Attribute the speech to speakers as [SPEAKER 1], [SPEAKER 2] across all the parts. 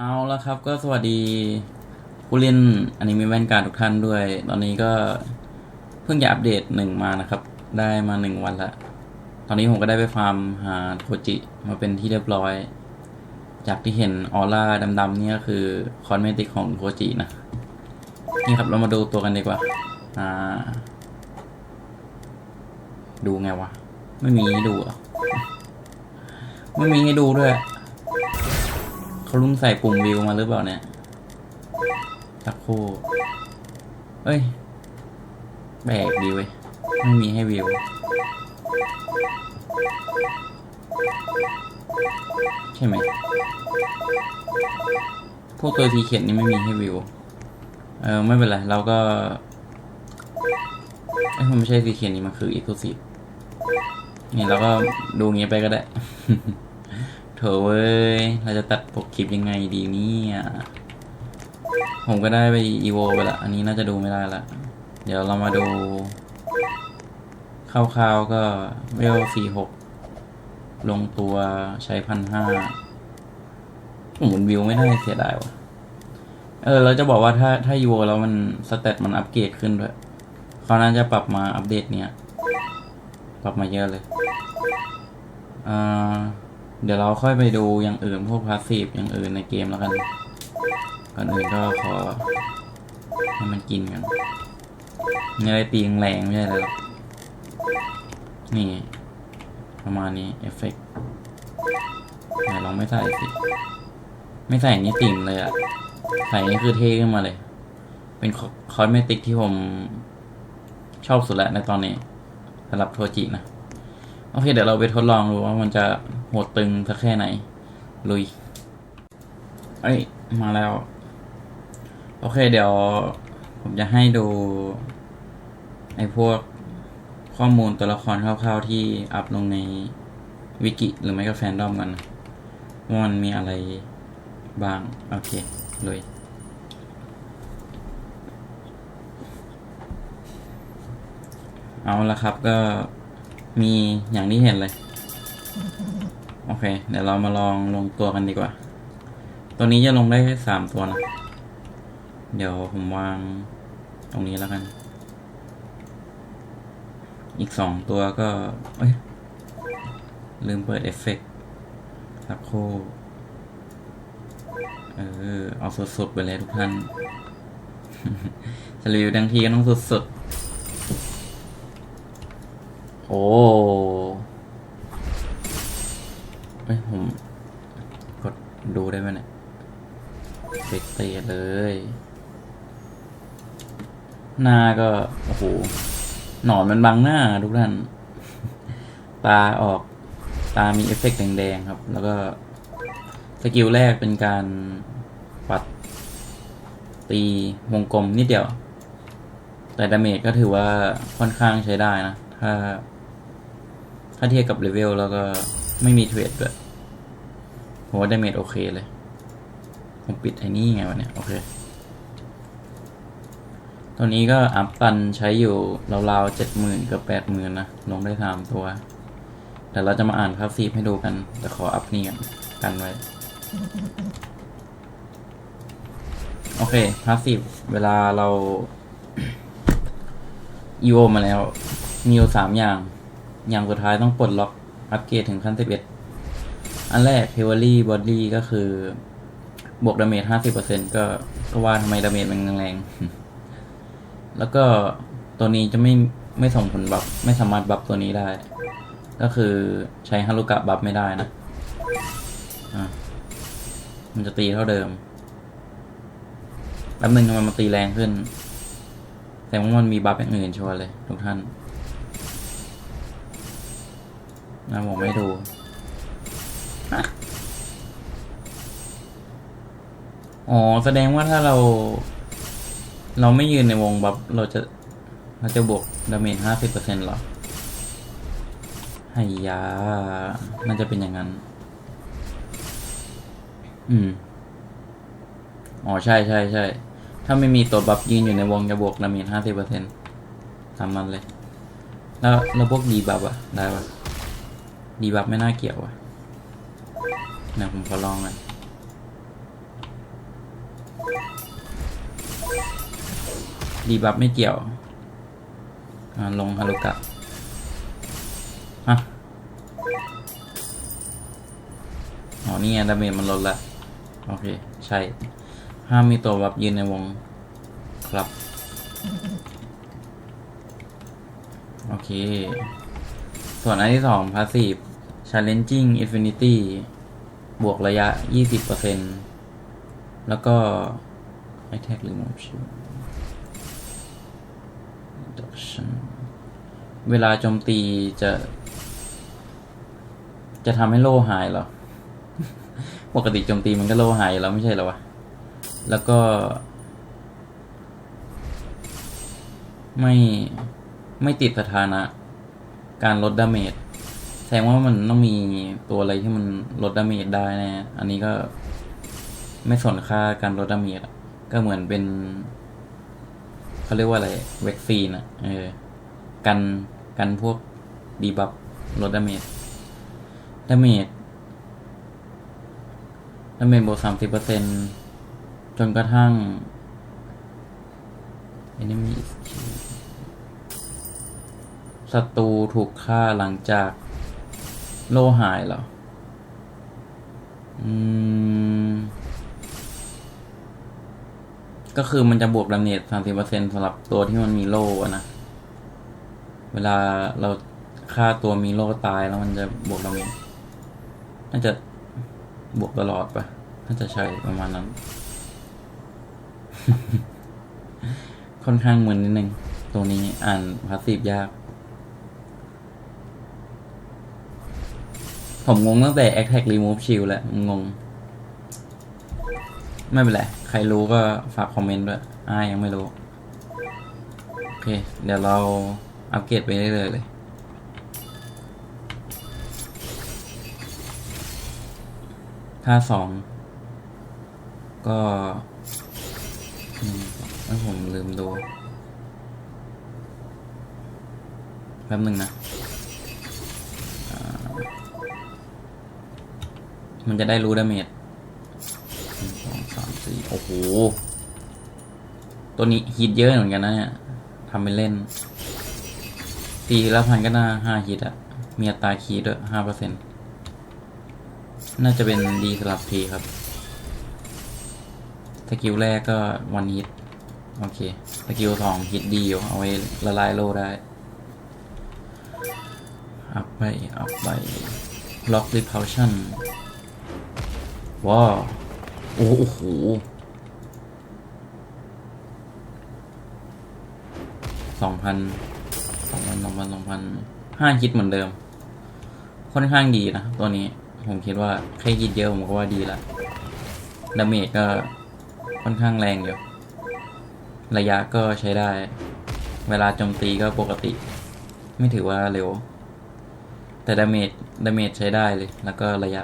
[SPEAKER 1] เอาละครับก็สวัสดีผู้เล่นอันิเมะแวนการทุกท่านด้วย ตอนนี้ก็เพิ่งจะอัปเดตหนึ่งมานะครับ ได้มาหนึ่งวันละ ตอนนี้ผมก็ได้ไปฟาร์มหาโทจิมาเป็นที่เรียบร้อย จากที่เห็นออร่าดำๆนี่ก็คือคอนเมติกของโทจินะ นี่ครับเรามาดูตัวกันดีกว่า อ่า ดูไงวะ ไม่มีให้ดูหรอะไม่มีให้ดูด้วย เขาลุงใส่ปุ่มวิวมาหรือเปล่าเนี่ยสักครู่เอ้ยแบกดีเว้ย ไม่มีให้วิว ใช่ไหม พวกตัวทีเขียนนี่ไม่มีให้วิว เออไม่เป็นไร เราก็เอ้ยมันไม่ใช่สีเขียนนี่มันคืออีกตัวสีนี่เราก็ดูงี้ไปก็ได้ โถเว้ย เราจะตัดปกคลิปยังไงดีเนี่ยผมก็ได้ไปอีโวไปละ อันนี้น่าจะดูไม่ได้ละ เดี๋ยวเรามาดูคร่าวๆก็เวลสี่หกลงตัวใช้พันห้าหมุนวิวไม่ได้เสียดายวะเออเราจะบอกว่าถ้าถ้าอีโวแล้วมันสเตตมันอัปเกรดขึ้นด้วยเขาน่าจะปรับมาอัปเดตเนี่ย ปรับมาเยอะเลยอ่า เดี๋ยวเราค่อยไปดูอย่างอื่นพวกพาสซีฟอย่างอื่นในเกมแล้วกัน ก่อนอื่นก็ขอ ให้มันกินกันมีอะไรตีแรงไม่ใช่เลยหรอนี่ ประมาณนี้เอฟเฟกต์ไหนลองไม่ใส่สิ ไม่ใส่นี่ติ่มเลยอะใส่นี่คือเท่ขึ้นมาเลย เป็นคอสเมติกที่ผมชอบสุดแล้วในตอนนี้สำหรับโทจินะ โอเค เดี๋ยวเราไปทดลองดูว่ามันจะ โหดตึงสักแค่ไหน ลุย เอ้ย มาแล้ว โอเคเดี๋ยว ผมจะให้ดู ไอ้พวกข้อมูลตัวละครคร่าวๆที่อัพลงในวิกิหรือไม่ก็แฟนดอมกันว่ามันมีอะไรบ้าง โอเคเลยเอาละครับก็มีอย่างที่เห็นเลย โอเค เดี๋ยวเรามาลองลงตัวกันดีกว่า ตัวนี้จะลงได้แค่สามตัวนะ เดี๋ยวผมวางตรงนี้แล้วกัน อีกสองตัวก็เอ้ยลืมเปิดเอฟเฟกต์สักคู่เออ เอาสดๆไปเลยทุกท่านจะรีวิวดังทีก็ต้องสดๆ โอ้ยผมกดดูได้ไหมเนี่ย เด็กเตะเลย หน้าก็ โอ้โห หนอนมันบังหน้าทุกท่าน ตาออก ตามีเอฟเฟกต์แดงๆครับ แล้วก็ สกิลแรกเป็นการปัด ตีวงกลมนิดเดียว แต่ดาเมจก็ถือว่าค่อนข้างใช้ได้นะ ถ้า ถ้าเทียบกับเลเวลแล้วก็ไม่มีเทรดด้วยผมว่าดาเมจโอเคเลย ผมปิดไอ้นี่ไงวะเนี่ย โอเค ตัวนี้ก็อัพตันใช้อยู่ราวๆเจ็ดหมื่นกับแปดหมื่นนะ ลงได้สามตัว แต่เราจะมาอ่านพาสซีฟให้ดูกัน แต่ขออัพนี่กันกันไว้ โอเคพาสซีฟเวลาเราอีโอมาแล้วมีอยู่สามอย่าง อย่างสุดท้ายต้องปลดล็อกอัปเกรดถึงขั้นสิบเอ็ดอันแรกเ e เวอรี่บอดี้ก็คือ บวกดาเมจห้าสิบเปอร์เซ็นก็ก็ว่าทำไมดาเมจมันแรงๆแล้วก็ตัวนี้จะไม่ไม่ส่งผลบัฟไม่สามารถบัฟตัวนี้ได้ ก็คือใช้ฮารุกะบัฟไม่ได้นะอะมันจะตีเท่าเดิมแป๊บนึงทำไมมันตีแรงขึ้น แต่ว่ามันมีบัฟอย่างอื่นชัวร์เลย ทุกท่านนะผมไม่ดู อ๋อแสดงว่าถ้าเรา เราไม่ยืนในวงบัฟเราจะเราจะบวกดาเมจห้าสิบเปอร์เซ็นต์หรอไฮยาน่าจะเป็นอย่างนั้น อืม อ๋อใช่ใช่ใช่ ถ้าไม่มีตัวบัฟยืนอยู่ในวงจะบวกดาเมจห้าสิบเปอร์เซ็นต์ตามนั้นเลย แล้วแล้วพวกดีบัฟอะได้ปะดีบัฟไม่น่าเกี่ยวอะนะผมขอลองกัน ดีบัฟไม่เกี่ยวลงฮารุกะฮะอ๋อ นี่ไงดาเมจมันลดละ โอเค ใช่ ห้ามมีตัวบัฟยืนในวงครับ โอเค ส่วนอันที่สอง passive challenging infinity บวกระยะ 20% แล้วก็ attack remove shield reduction เวลาโจมตีจะ จะทำให้โล่หายเหรอ ปกติโจมตีมันก็โล่หายแล้วไม่ใช่เหรอวะ แล้วก็ ไม่ไม่ติดสถานะ การลดดาเมจแสดงว่ามันต้องมีตัวอะไรที่มันลดดาเมจได้นะ อันนี้ก็ ไม่สนค่าการลดดาเมจก็เหมือนเป็นเขาเรียกว่าอะไรเวกซีนอะเออกันกันพวกดีบัฟลดดาเมจดาเมจดาเมจบวกสามสิบเปอร์เซ็นจนกระทั่ง enemy ศัตรูถูกฆ่าหลังจากโลหายเหรอ ก็คือมันจะบวกดาเมจสามสิบเปอร์เซ็นสำหรับตัวที่มันมีโล่นะ เวลาเราฆ่าตัวมีโล่ตายแล้วมันจะบวกดาเมจน่าจะบวกตลอดปะน่าจะใช่ประมาณนั้น ค่อนข้างมึนนิดนึง ตรงนี้อ่านพาสซีฟยาก ผมงงตั้งแต่ Attack Remove Shield แล้วงง ไม่เป็นไร ใครรู้ก็ฝากคอมเมนต์ด้วยอ้ายังไม่รู้ โอเค เดี๋ยวเราอัปเกรดไปเรื่อยๆเลยค่าสอง ก็แล้วผมลืมดู แป๊บหนึ่งนะ มันจะได้รู้ดาเมจ สี่โอ้โห ตัวนี้ฮิตเยอะเหมือนกันนะเนี่ยทำเป็นเล่น ตีละพันก็น่าห้าฮิตอะมีอัตราคีด้วยห้าเปอร์เซ็นต์น่าจะเป็นดีสำหรับทีครับ สกิลแรกก็วันฮิต โอเค สกิลสองฮิตดีอยู่เอาไว้ละลายโลได้ อัพไป อัพไปล็อก repulsion ว้าว โอ้โหสองพันสองพันสองพันสองพันห้าฮิตเหมือนเดิม ค่อนข้างดีนะ ตัวนี้ผมคิดว่าแค่ฮิตเยอะผมก็ว่าดีละดาเมจก็ค่อนข้างแรงอยู่ระยะก็ใช้ได้ เวลาโจมตีก็ปกติ ไม่ถือว่าเร็ว แต่ดาเมจดาเมจใช้ได้เลย แล้วก็ระยะ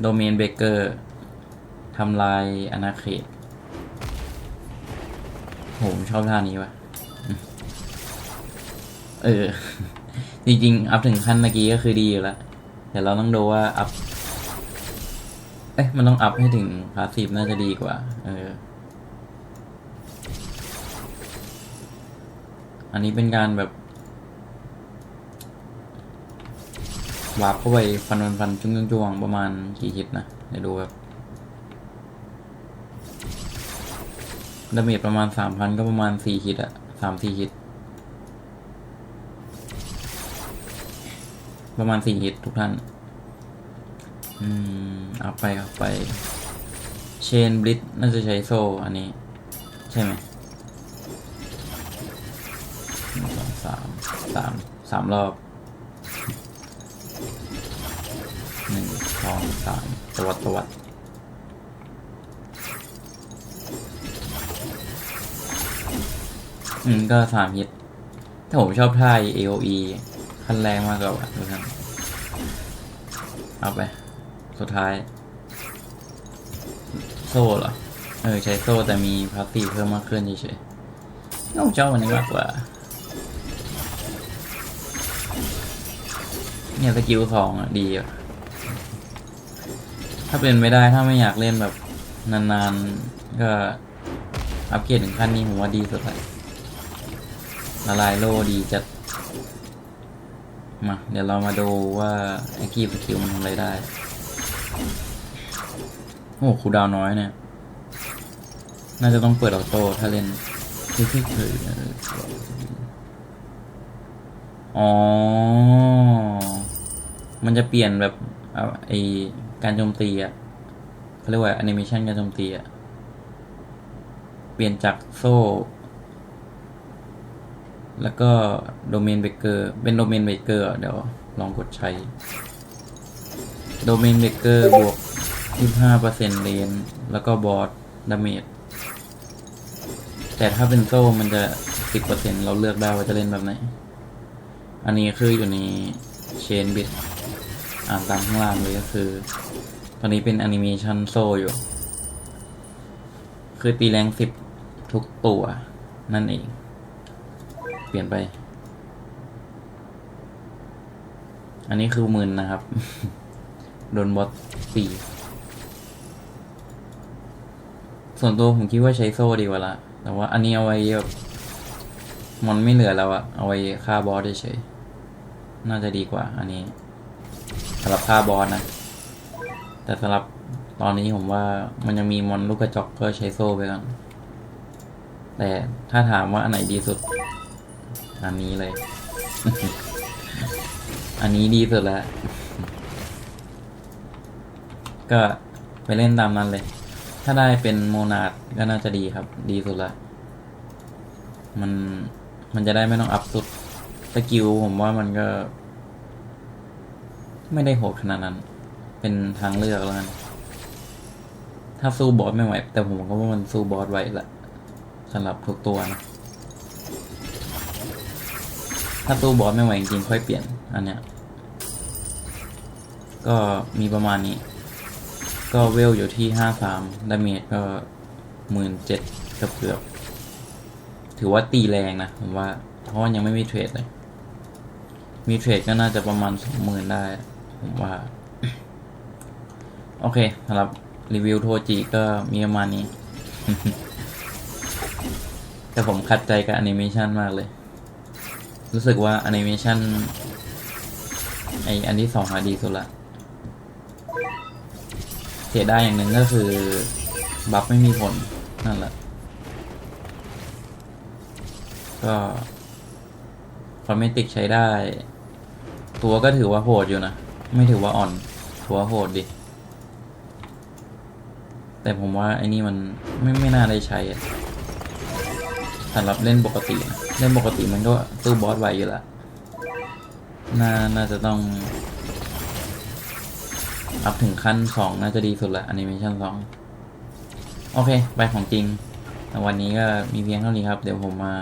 [SPEAKER 1] โดเมนเบเกอร์ทำลายอาณาเขตผมชอบท่านี้ว่ะ เออ จริงๆ อัพถึงขั้นเมื่อกี้ก็คือดีอยู่แล้วแต่เราต้องดูว่าอัพ เอ๊ะ มันต้องอัพให้ถึงพาสซีฟน่าจะดีกว่า เออ อันนี้เป็นการแบบ วาร์ปเข้าไปฟันฟันฟันจุ้งจุ้งจวงประมาณกี่ฮิตนะ เดี๋ยวดูแบบดาเมจประมาณสามพันก็ประมาณสี่ฮิตอะสามสี่ฮิต ประมาณสี่ฮิตทุกท่าน อืม เอาไปเอาไป เชนบลิทน่าจะใช้โซ่อันนี้ ใช่ไหมหนึ่งสองสามสามสามรอบ องสามตวัดตวัดอืมก็สามฮิตถ้าผมชอบท่าย AOE ขั้นแรงมากกว่าทุกท่านเอาไป สุดท้าย โซ่เหรอ เออ ใช้โซ่แต่มีพาสซีเพิ่มมากขึ้นเฉยๆเอ้าเจ้าวันนี้มากกว่า เนี่ยสกิลสองอะดีอะ ถ้าเป็นไม่ได้ถ้าไม่อยากเล่นแบบนานๆ ก็อัปเกรดถึงขั้นนี้ผมว่าดีสุดเลยละลายโลดีจัด มา เดี๋ยวเรามาดูว่าไอ้กีบสกิลมันทำอะไรได้ โอ้คูดาวน้อยเนี่ย น่าจะต้องเปิดออโต้ถ้าเล่นที่ที่เคยอ๋อ มันจะเปลี่ยนแบบไอการโจมตีอะเขาเรียกว่าแอนิเมชันการโจมตีอะเปลี่ยนจากโซ่ แล้วก็โดเมนเบเกอร์เป็นโดเมนเบเกอร์เดี๋ยวลองกดใช้ โดเมนเบเกอร์บวก 25%เลน แล้วก็บอสดาเมจแต่ถ้าเป็นโซ่มันจะ 10%เราเลือกได้ว่าจะเล่นแบบไหน อันนี้คืออยู่ในเชนบิ t อ่านตามข้างล่างเลยก็คือ ตอนนี้เป็นแอนิเมชันโซ่อยู่ คือตีแรงสิบทุกตัว นั่นเอง เปลี่ยนไป อันนี้คือมื่นนะครับ โดนบอสสี่ส่วนตัวผมคิดว่าใช้โซ่ดีกว่าละแต่ว่าอันนี้เอาไว้แบบมันไม่เหลือแล้วอะเอาไว้ฆ่าบอสเฉยๆน่าจะดีกว่าอันนี้ สำหรับฆ่าบอสนะ แต่สำหรับตอนนี้ผมว่ามันยังมีมอนลูกกระจอกก็ใช้โซ่ไปก่อน แต่ถ้าถามว่าอันไหนดีสุด อันนี้เลย อันนี้ดีสุดแล้ว ก็ไปเล่นตามนั้นเลย ถ้าได้เป็นโมนาดก็น่าจะดีครับ ดีสุดละ มันมันจะได้ไม่ต้องอัพสุดสกิลผมว่ามันก็ ไม่ได้โหดขนาดนั้น เป็นทางเลือกแล้วกันถ้าสู้บอสไม่ไหว แต่ผมก็ว่ามันสู้บอสไหวแหละสำหรับทุกตัวนะ ถ้าสู้บอสไม่ไหวจริงๆค่อยเปลี่ยน อันเนี้ย ก็มีประมาณนี้ ก็เวลอยู่ที่ห้าสามดาเมจก็หมื่นเจ็ดเกือบเกือบ ถือว่าตีแรงนะ ผมว่า เพราะว่ายังไม่มีเทรดเลย มีเทรดก็น่าจะประมาณสองหมื่นได้ ผมว่า โอเคสำหรับรีวิวโทจิก็มีประมาณนี้ แต่ผมขัดใจกับแอนิเมชันมากเลย รู้สึกว่าแอนิเมชันไออันที่สองอะดีสุดละเสียได้อย่างหนึ่งก็คือ บัฟไม่มีผล นั่นแหละ ก็คอมเมติกใช้ได้ ตัวก็ถือว่าโหดอยู่นะ ไม่ถือว่าอ่อนถือว่าโหดดิ แต่ผมว่าไอ้นี่มันไม่ไม่น่าได้ใช้อะสำหรับเล่นปกตินะเล่นปกติมันก็สู้บอสไวอยู่ละน่าน่าจะต้อง อัพถึงขั้นสองน่าจะดีสุดละแอนิเมชันสองโอเค ไปของจริงแต่วันนี้ก็มีเพียงเท่านี้ครับ เดี๋ยวผมมา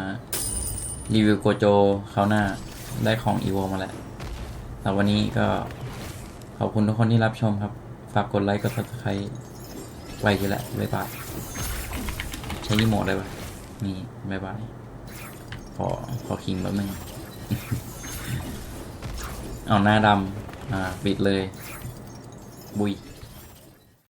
[SPEAKER 1] รีวิวโกโจเขาหน้าได้ของอีโวมาแล้วแต่วันนี้ก็ อบคุณทุกคนที่รับชมครับ ฝากกดไลค์กดซับสไครต์ไว้ทีละบ๊ายบาย ใช้รีโมดเลยปะนี่บ๊ายบาย ขอ ขอคิงแป๊บนึงเอาหน้าดำอ่า ปิดเลย บุย